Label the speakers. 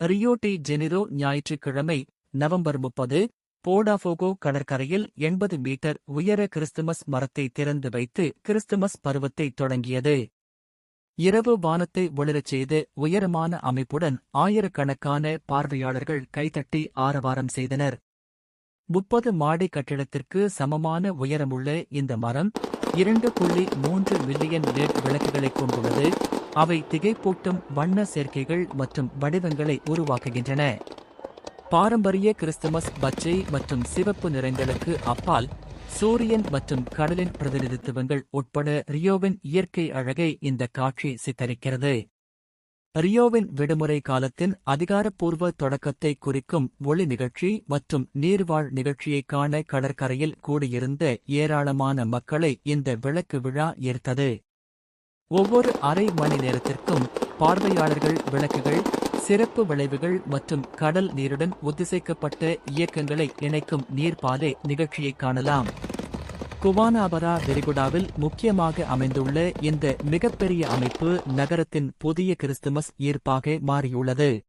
Speaker 1: Rio de Janeiro ஞாயிற்றுக்கிழமை November முப்பது Botafogo கடற்கரையில் எண்பது மீட்டர் உயர கிறிஸ்துமஸ் மரத்தை திறந்து வைத்து கிறிஸ்துமஸ் பருவத்தை தொடங்கியது. இரவு வானத்தை ஒளிரச் செய்து உயரமான அமைப்புடன் ஆயிரக்கணக்கான பார்வையாளர்கள் கைதட்டி ஆரவாரம் செய்தனர். முப்பது மாடி கட்டிடத்திற்கு சமமான உயரமுள்ள இந்த மரம் இரண்டு புள்ளி மூன்று மில்லியன் லெட் விளக்குகளைக் கொண்டுள்ளது. அவை திகைப்பூட்டும் வண்ண சேர்க்கைகள் மற்றும் வடிவங்களை உருவாக்குகின்றன. பாரம்பரிய கிறிஸ்துமஸ் பச்சை மற்றும் சிவப்பு நிறங்களுக்கு அப்பால் சூரியன் மற்றும் கடலின் பிரதிநிதித்துவங்கள் உட்பட ரியோவின் இயற்கை அழகை இந்த காட்சி சித்தரிக்கிறது. ரியோவின் விடுமுறை காலத்தின் அதிகாரப்பூர்வ தொடக்கத்தை குறிக்கும் ஒளி நிகழ்ச்சி மற்றும் நீர்வாழ் நிகழ்ச்சியைக் காண கடற்கரையில் கூடியிருந்த ஏராளமான மக்களை இந்த விளக்கு விழா ஈர்த்தது. ஒவ்வொரு அரை மணி நேரத்திற்கும் பார்வையாளர்கள் விளக்குகள் சிறப்பு விளைவுகள் மற்றும் கடல் நீருடன் ஒத்திசைக்கப்பட்ட இயக்கங்களை இணைக்கும் நீர்ப்பாதை நிகழ்ச்சியைக் காணலாம். குவானாபரா வெரிகுடாவில் முக்கியமாக அமைந்துள்ள இந்த மிகப்பெரிய அமைப்பு நகரத்தின் புதிய கிறிஸ்துமஸ் ஈர்ப்பாக மாறியுள்ளது.